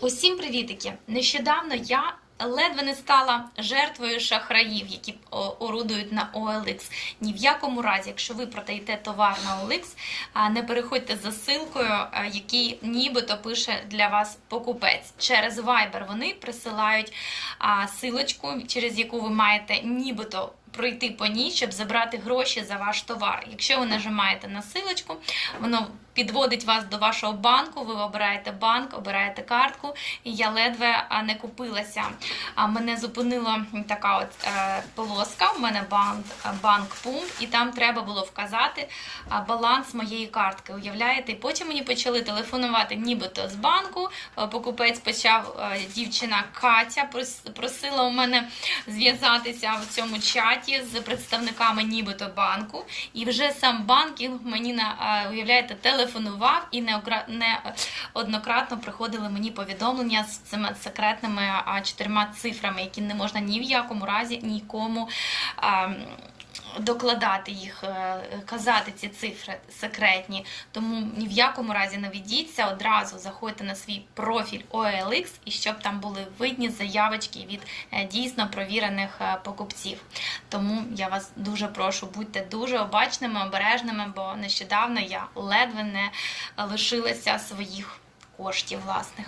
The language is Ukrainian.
Усім привітики! Нещодавно я ледве не стала жертвою шахраїв, які орудують на OLX. Ні в якому разі, якщо ви продаєте товар на OLX, не переходьте за ссылкою, а, який нібито пише для вас покупець. Через Viber вони присилають силочку, через яку ви маєте нібито. Пройти по ній, щоб забрати гроші за ваш товар. Якщо ви нажимаєте на силочку, воно підводить вас до вашого банку. Ви обираєте банк, обираєте картку, і я ледве не купилася. Мене зупинила така от е, полоска. У мене банк, банк пункт, і там треба було вказати баланс моєї картки. Уявляєте? І потім мені почали телефонувати, нібито з банку. Е, Покупець почав е, дівчина Катя просила у мене зв'язатися в цьому чаті з представниками нібито банку. І вже сам банкінг мені на уявляєте, телефонував і неокра- не однократно приходили мені повідомлення з цими секретними чотирма цифрами, які не можна ні в якому разі нікому. Докладати їх, е, казати ці цифри секретні, тому ні в якому разі не ведіться, одразу заходьте на свій профіль OLX і щоб там були видні заявочки від е, дійсно провірених е, покупців. Тому я вас дуже прошу, будьте дуже обачними, обережними, бо нещодавно я ледве не лишилася своїх коштів власних.